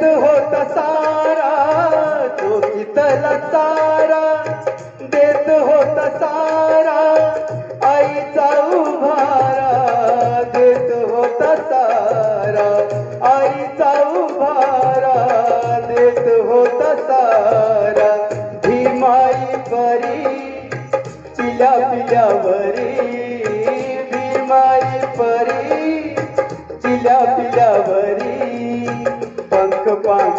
वेद होत सारा तो इतला सारा. देत होत सारा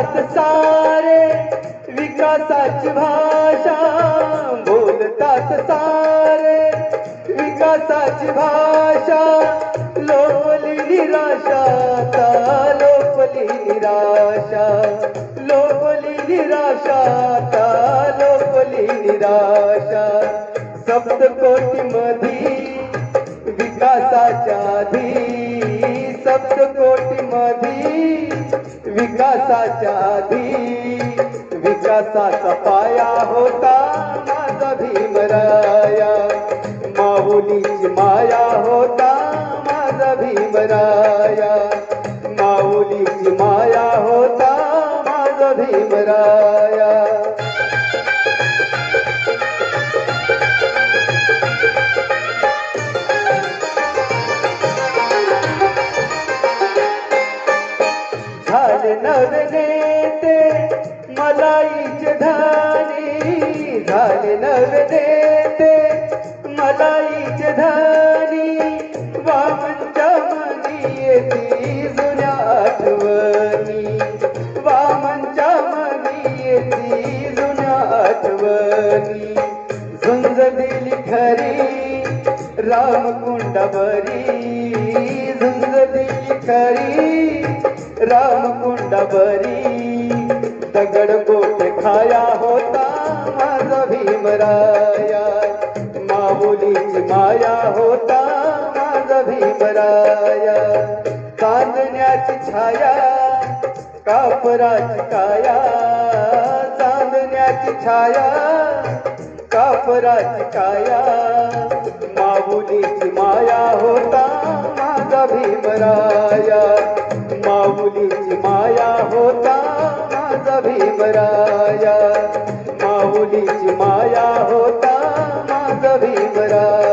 बोलतात सारे विकासाची भाषा. बोलतात सारे विकासाची भाषा. लोपली निराशा ता लोपली निराशा. लोपली निराशा ता लोपली निराशा. सप्तकोटी मधी विकासाच्या आधी सप्तकोटी मधी विकासाच्या आधी विकासाचा पाया होता माझा भीमराया. माऊलीची माया होता माझा भीमराया. माऊलीची माया होता माझा भीमराया. झाले नवे नेते मलाईचे धानी. झाले नवे नेते मलाईचे धानी. वामनच्या मनी येती जुन्या आठवणी. वामनच्या मनी येती जुन्या आठवणी. झुंज दिली खरी रामकुंडावरी झुंज दिली खरी रामकुंडावरी दगड गोटे खाया होता माझा भीमराया माऊलीची माया होता माझा भीमराया चांदण्याची छाया कापराची काया. चांदण्याची छाया कापराची काया माऊलीची माया होता माझा भीमराया माऊलीची माया होता माझा भीमराया माऊलीची माया होता माझा भीमराया